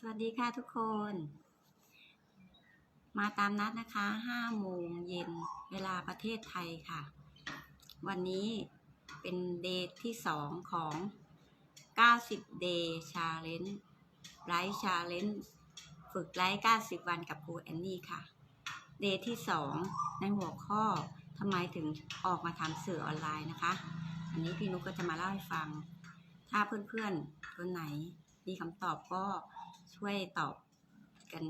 สวัสดีค่ะทุกคน มาตามนัดนะคะ5โมงเย็นเวลาประเทศไทยค่ะ วันนี้เป็นเดย์ที่2ของ 90 Day Challenge ไลฟ์ Challenge ฝึกไลฟ์90 วันกับครูแอนนี่ค่ะ เดย์ที่2ในหัวข้อทำไมถึงออกมาทำสื่อออนไลน์นะคะ อันนี้พี่นุกก็จะมาเล่าให้ฟัง ถ้าเพื่อนๆคนไหนมีคำตอบก็ ช่วยตอบกัน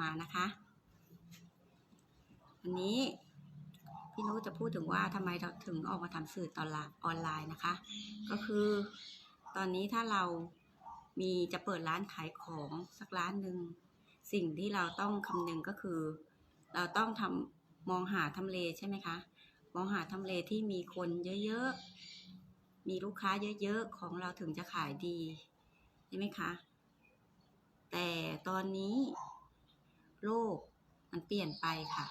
มานะคะ วันนี้พี่นุจะพูดถึงว่าทำไมเราถึงออกมาทำสื่อตอนละออนไลน์นะคะ ก็คือตอนนี้ถ้าเรามีจะเปิดร้านขายของสักร้านหนึ่งสิ่งที่เราต้องคำนึงก็คือ เราต้องทำมองหาทำเลใช่ไหมคะมองหาทำเลที่มีคนเยอะๆมีลูกค้าเยอะๆของเราถึงจะขายดีใช่ไหมคะ แต่ตอนนี้ โลกมันเปลี่ยนไปค่ะ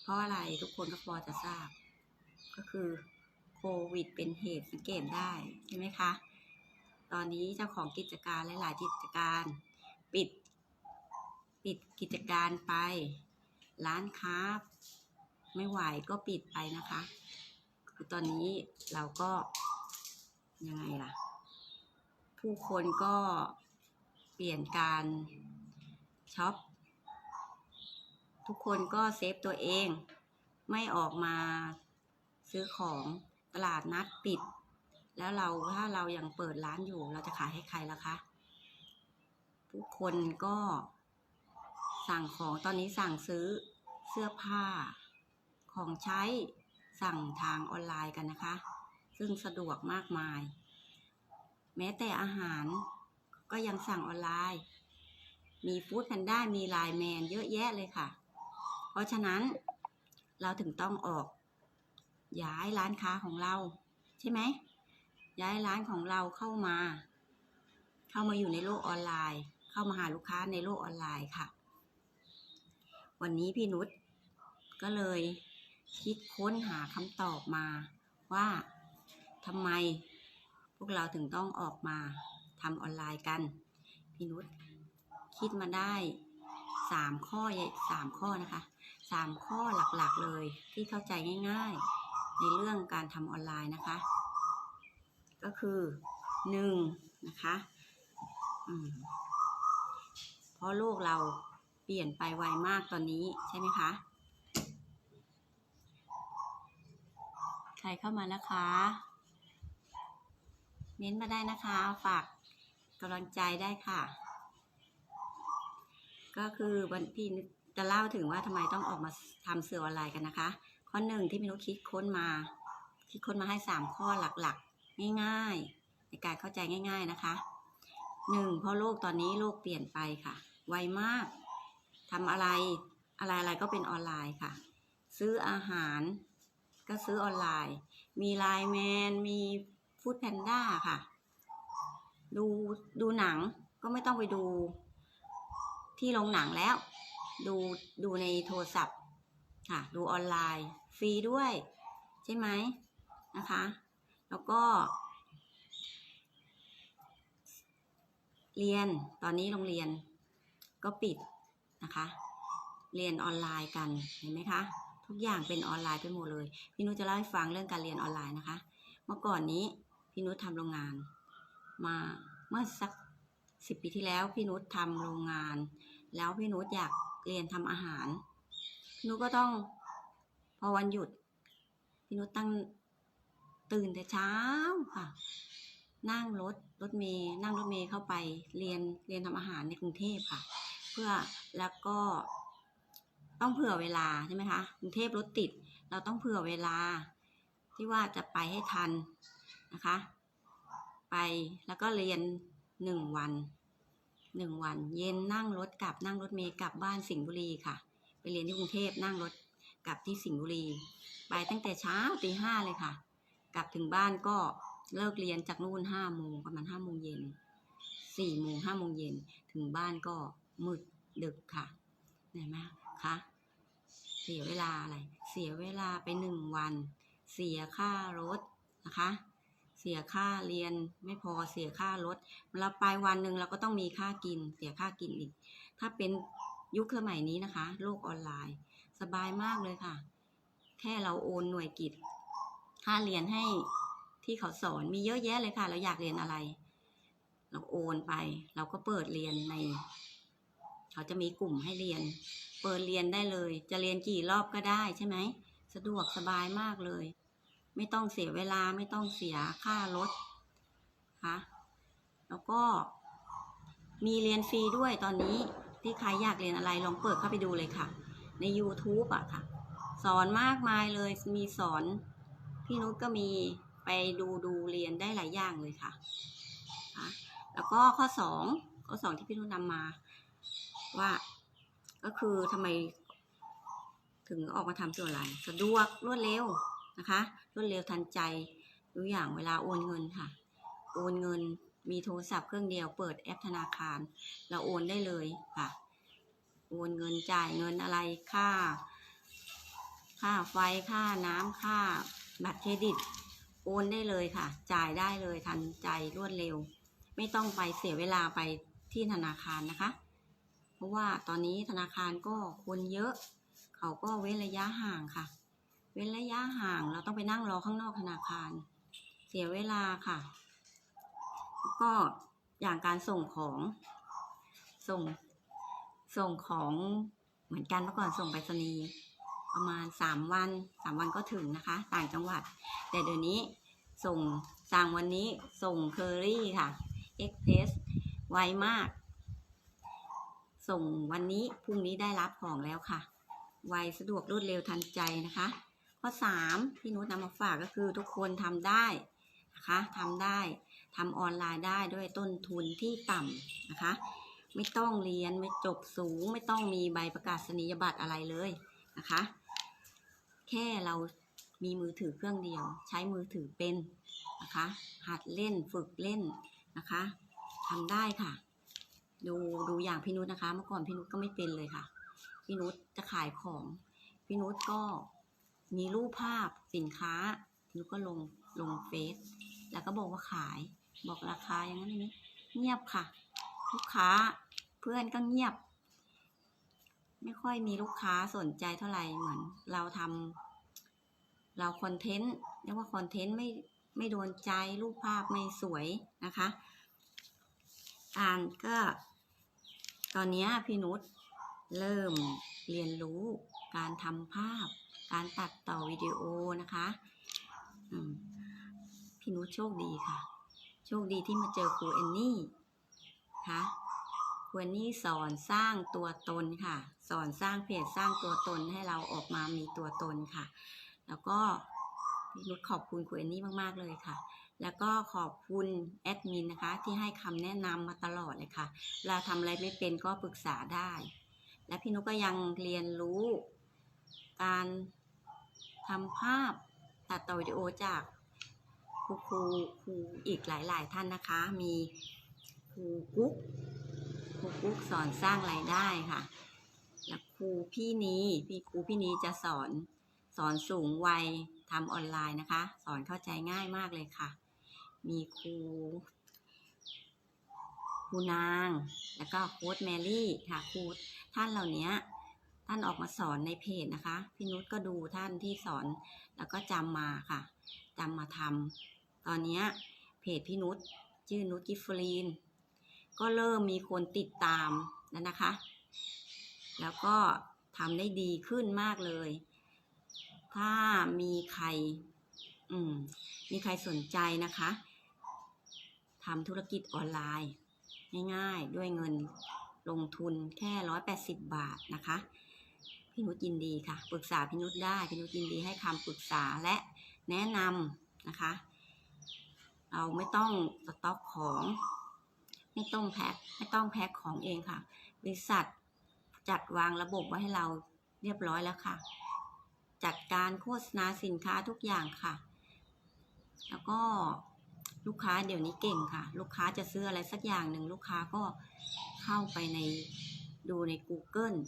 เพราะอะไรทุกคนก็พอจะทราบ ก็คือโควิดเป็นเหตุสังเกตได้ ใช่ไหมคะ ตอนนี้เจ้าของกิจการหลายๆกิจการ ปิด ปิดกิจการไป ร้านค้า ไม่ไหวก็ปิดไปนะคะ คือตอนนี้เราก็ยังไงล่ะ ผู้คนก็ ปลี่ยนการช็อปทุกคนก็เซฟตัวเอง ไม่ออกมาซื้อของตลาดนัดปิด แล้วเราถ้าเรายังเปิดร้านอยู่ เราจะขายให้ใครล่ะคะผู้คนก็สั่งของตอนนี้สั่งซื้อเสื้อผ้าของใช้สั่งทางออนไลน์กันนะคะ ซึ่งสะดวกมากมาย แม้แต่อาหาร ก็ยังสั่งออนไลน์ มีฟู้ดแพนด้ามีไลน์แมนเยอะแยะเลยค่ะ เพราะฉะนั้นเราถึงต้องออก ย้ายร้านค้าของเรา ใช่ไหม ย้ายร้านของเราเข้ามา เข้ามาอยู่ในโลกออนไลน์ เข้ามาหาลูกค้าในโลกออนไลน์ค่ะ วันนี้พี่นุชก็เลยคิดค้นหาคำตอบมาว่าทำไมพวกเราถึงต้องออกมา ทำออนไลน์กัน พี่นุชคิดมาได้สามข้อใหญ่สามข้อนะคะสามข้อหลักๆเลยที่เข้าใจง่าย ๆ ในเรื่องการทำออนไลน์นะคะ ก็คือหนึ่งนะคะเพราะโลกเราเปลี่ยนไปไวมากตอนนี้ใช่ไหมคะ ใครเข้ามานะคะ เม้นมาได้นะคะ ฝาก กำลังใจได้ค่ะ ก็คือวันพี่จะเล่าถึงว่าทำไมต้องออกมาทำสื่อออนไลน์กันนะคะ ข้อหนึ่งที่พี่นุคิดค้นมา คิดค้นมาให้สามข้อหลักๆ ง่ายๆ ในการเข้าใจง่าย ๆนะคะหนึ่งเพราะโลกตอนนี้โลกเปลี่ยนไปค่ะ ไวมากทำอะไรอะไรอะไรก็เป็นออนไลน์ค่ะ ซื้ออาหารก็ซื้อออนไลน์ มีไลน์แมนมีฟู้ดแพนด้าค่ะ ดูดูหนังก็ไม่ต้องไปดูที่โรงหนังแล้ว ดูดูในโทรศัพท์ค่ะ ดูออนไลน์ฟรีด้วย ใช่ไหมนะคะ แล้วก็ เรียนตอนนี้โรงเรียนก็ปิดนะคะ เรียนออนไลน์กันเห็นไหมคะ ทุกอย่างเป็นออนไลน์ไปหมดเลย พี่นุชจะเล่าให้ฟังเรื่องการเรียนออนไลน์นะคะ เมื่อก่อนนี้พี่นุชทำโรงงาน มาเมื่อสักสิบปีที่แล้วพี่นุชทำโรงงาน แล้วพี่นุชอยากเรียนทำอาหารนุชก็ต้องพอวันหยุด พี่นุชตั้งตื่นแต่เช้าค่ะ นั่งรถรถเมย์นั่งรถเมย์เข้าไปเรียนเรียนทำอาหารในกรุงเทพค่ะ เพื่อแล้วก็ต้องเผื่อเวลาใช่ไหมคะกรุงเทพรถติด เราต้องเผื่อเวลาที่ว่าจะไปให้ทันนะคะ ไปแล้วก็เรียนหนึ่งวันหนึ่งวัน เย็นนั่งรถกลับนั่งรถเมล์กลับบ้านสิงห์บุรีค่ะ ไปเรียนที่กรุงเทพนั่งรถกลับที่สิงห์บุรี ไปตั้งแต่เช้าตีห้าเลยค่ะ กลับถึงบ้านก็เลิกเรียนจากนู่นห้าโมงประมาณห้าโมงเย็นสี่โมงห้าโมงเย็นถึงบ้านก็มืดดึกค่ะเห็นไหมคะเสียเวลาอะไร เสียเวลาไปหนึ่งวัน เสียค่ารถนะคะ เสียค่าเรียนไม่พอเสียค่ารถเราไปวันหนึ่งเราก็ต้องมีค่ากิน เสียค่ากินอีก ถ้าเป็นยุคสมัยนี้นะคะ โลกออนไลน์ สบายมากเลยค่ะ แค่เราโอนหน่วยกิจ ค่าเรียนให้ที่เขาสอนมีเยอะแยะเลยค่ะ เราอยากเรียนอะไร เราโอนไป เราก็เปิดเรียนใน เขาจะมีกลุ่มให้เรียน เปิดเรียนได้เลย จะเรียนกี่รอบก็ได้ใช่ไหม สะดวกสบายมากเลย ไม่ต้องเสียเวลาไม่ต้องเสียค่ารถค่ะแล้วก็มีเรียนฟรีด้วยตอนนี้ที่ใครอยากเรียนอะไรลองเปิดเข้าไปดูเลยค่ะ ใน YouTube อะค่ะ สอนมากมายเลยมีสอน พี่นุชก็มีไปดูดูเรียนได้หลายอย่างเลยค่ะค่ะ แล้วก็ข้อสองข้อสองที่พี่นุชนำมาว่าก็คือทำไมถึงออกมาทำส่วอะไรสะดวกรวดเร็ว นะคะ รวดเร็วทันใจตัวอย่างเวลาโอนเงินค่ะ โอนเงินมีโทรศัพท์เครื่องเดียวเปิดแอปธนาคาร เราโอนได้เลยค่ะ โอนเงินจ่ายเงินอะไรค่า ค่าไฟค่าน้ำค่าบัตรเครดิต โอนได้เลยค่ะ จ่ายได้เลยทันใจรวดเร็ว ไม่ต้องไปเสียเวลาไปที่ธนาคารนะคะ เพราะว่าตอนนี้ธนาคารก็คนเยอะ เขาก็เว้นระยะห่างค่ะ เว้นระยะห่างเราต้องไปนั่งรอข้างนอกธนาคาร เสียเวลาค่ะ ก็อย่างการส่งของ ส่ง ส่งของเหมือนกันเมื่อก่อนส่งไปรษณีย์ประมาณสามวันสามวันก็ถึงนะคะ ต่างจังหวัด แต่เดี๋ยวนี้ส่งสั่งวันนี้ส่งเคอรี่ค่ะเอ็กเพสไวมาก ส่งวันนี้พรุ่งนี้ได้รับของแล้วค่ะ ไวสะดวกรวดเร็วทันใจนะคะ ข้อสามที่นุชนำมาฝากก็คือทุกคนทำได้นะคะทำได้ทำออนไลน์ได้ด้วยต้นทุนที่ต่ำนะคะ ไม่ต้องเรียนไม่จบสูง ไม่ต้องมีใบประกาศนียบัตรอะไรเลยนะคะ แค่เรามีมือถือเครื่องเดียว ใช้มือถือเป็นนะคะ หัดเล่นฝึกเล่นนะคะทำได้ค่ะ ดูดูอย่างพี่นุชนะคะ เมื่อก่อนพี่นุชก็ไม่เป็นเลยค่ะ พี่นุชจะขายของ พี่นุชก็ มีรูปภาพสินค้าพี่นุชก็ลงลงเฟซแล้วก็บอกว่าขาย บอกราคาอย่างนั้นอย่างนี้ เงียบค่ะ ลูกค้าเพื่อนก็เงียบ ไม่ค่อยมีลูกค้าสนใจเท่าไหร่เหมือน เราทำเราคอนเทนต์เรียกว่าคอนเทนต์ไม่ไม่โดนใจรูปภาพไม่สวยนะคะการก็ ตอนนี้พี่นุชเริ่มเรียนรู้การทำภาพ การตัดต่อวิดีโอนะคะพี่นุชโชคดีค่ะ โชคดีที่มาเจอครูเอนนี่ค่ะครูเอนนี่สอนสร้างตัวตนค่ะ สอนสร้างเพจสร้างตัวตนให้เราออกมามีตัวตนค่ะ แล้วก็พี่นุชขอบคุณครูเอนนี่มากๆเลยค่ะ แล้วก็ขอบคุณแอดมินนะคะ ที่ให้คำแนะนำมาตลอดเลยค่ะเวลาทำอะไรไม่เป็นก็ปรึกษาได้ และพี่นุชก็ยังเรียนรู้การ ทำภาพตัดต่อวิดีโอจากครูครูครูอีกหลายๆ ท่านนะคะ มีครูกุ๊กครูกุ๊กสอนสร้างรายได้ค่ะ และครูพี่นี้พี่ครูพี่นี้จะสอนสอนสูงวัยทำออนไลน์นะคะ สอนเข้าใจง่ายมากเลยค่ะ มีครูครูนาง แล้วก็โค้ดแมรี่ค่ะครูท่านเหล่านี้ ท่านออกมาสอนในเพจนะคะ พี่นุชก็ดูท่านที่สอนแล้วก็จำมาค่ะจำมาทำตอนเนี้เพจพี่นุชชื่อนุชกิฟฟรีน ก็เริ่มมีคนติดตามแล้วนะคะ แล้วก็ทำได้ดีขึ้นมากเลย ถ้ามีใคร อืม มีใครสนใจนะคะทำธุรกิจออนไลน์ ง่ายๆ ด้วยเงินลงทุนแค่ร้อยแปดสิบบาทนะคะ พี่นุชยินดีค่ะ ปรึกษาพี่นุชได้พี่นุชยินดีให้คำปรึกษาและแนะนำนะคะ เราไม่ต้องสต็อกของ ไม่ต้องแพ็คไม่ต้องแพ็คของเองค่ะ บริษัทจัดวางระบบไว้ให้เราเรียบร้อยแล้วค่ะ จัดการโฆษณาสินค้าทุกอย่างค่ะ แล้วก็ลูกค้าเดี๋ยวนี้เก่งค่ะ ลูกค้าจะซื้ออะไรสักอย่างหนึ่งลูกค้าก็เข้าไปในดูใน Google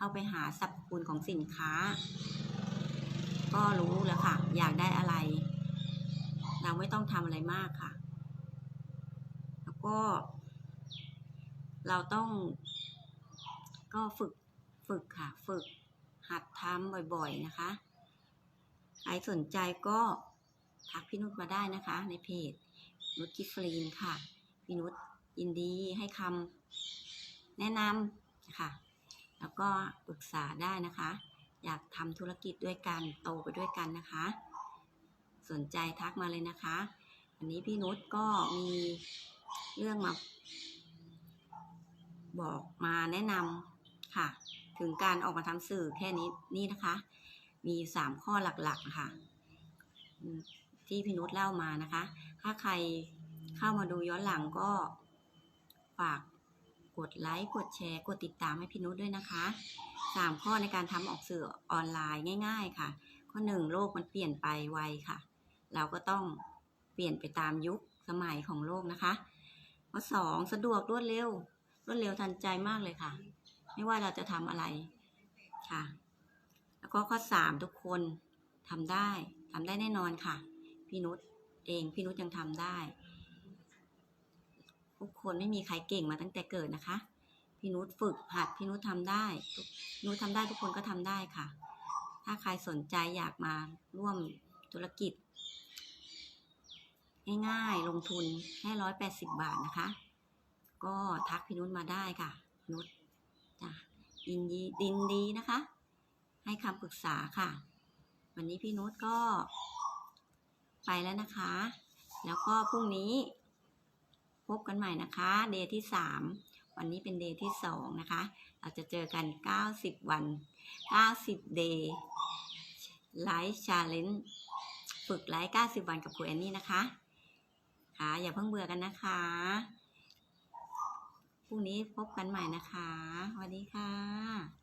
เข้าไปหาสรรพคุณของสินค้า ก็รู้แล้วค่ะ อยากได้อะไร เราไม่ต้องทำอะไรมากค่ะ แล้วก็ เราต้อง ก็ฝึกฝึกค่ะ ฝึกหัดทำบ่อยๆนะคะ ใครสนใจก็ทักพี่นุชมาได้นะคะ ในเพจนุชกิฟรีนค่ะ พี่นุชยินดีให้คำแนะนำค่ะ แล้วก็ปรึกษาได้นะคะ อยากทำธุรกิจด้วยกันโตไปด้วยกันนะคะ สนใจทักมาเลยนะคะวันนี้พี่นุชก็มีเรื่องมาบอกมาแนะนำค่ะ ถึงการออกมาทำสื่อแค่นี้นี่นะคะ มีสามข้อหลักๆค่ะ ที่พี่นุชเล่ามานะคะ ถ้าใครเข้ามาดูย้อนหลังก็ฝาก กดไลค์กดแชร์ กดติดตามให้พี่นุชด้วยนะคะสามข้อในการทำออกสื่อออนไลน์ง่าย ๆ ค่ะ ข้อหนึ่งโลกมันเปลี่ยนไปไวค่ะ เราก็ต้องเปลี่ยนไปตามยุคสมัยของโลกนะคะ ข้อสองสะดวกรวดเร็ว รวดเร็วทันใจมากเลยค่ะ ไม่ว่าเราจะทำอะไรค่ะ แล้วก็ข้อสามทุกคนทำได้ทำได้แน่นอนค่ะ พี่นุชเองพี่นุชยังทำได้ ทุกคนไม่มีใครเก่งมาตั้งแต่เกิดนะคะ พี่นุชฝึกหัดพี่นุชทำได้นุชทำได้ทุกคนก็ทำได้ค่ะ ถ้าใครสนใจอยากมาร่วมธุรกิจ ง่ายๆลงทุนแค่ร้อยแปดสิบบาทนะคะ ก็ทักพี่นุชมาได้ค่ะนุชจ้ะยินดีดินดีนะคะ ให้คำปรึกษาค่ะ วันนี้พี่นุชก็ไปแล้วนะคะ แล้วก็พรุ่งนี้ พบกันใหม่นะคะ เดย์ที่สามวันนี้เป็นเดย์ที่สองนะคะ เราจะเจอกัน 90 วัน 90 day ไลฟ์ชาเลนจ์ฝึกไลฟ์90 วันกับครูแอนนี่นะคะ ค่ะอย่าเพิ่งเบื่อกันนะคะพรุ่งนี้พบกันใหม่นะคะสวัสดีค่ะ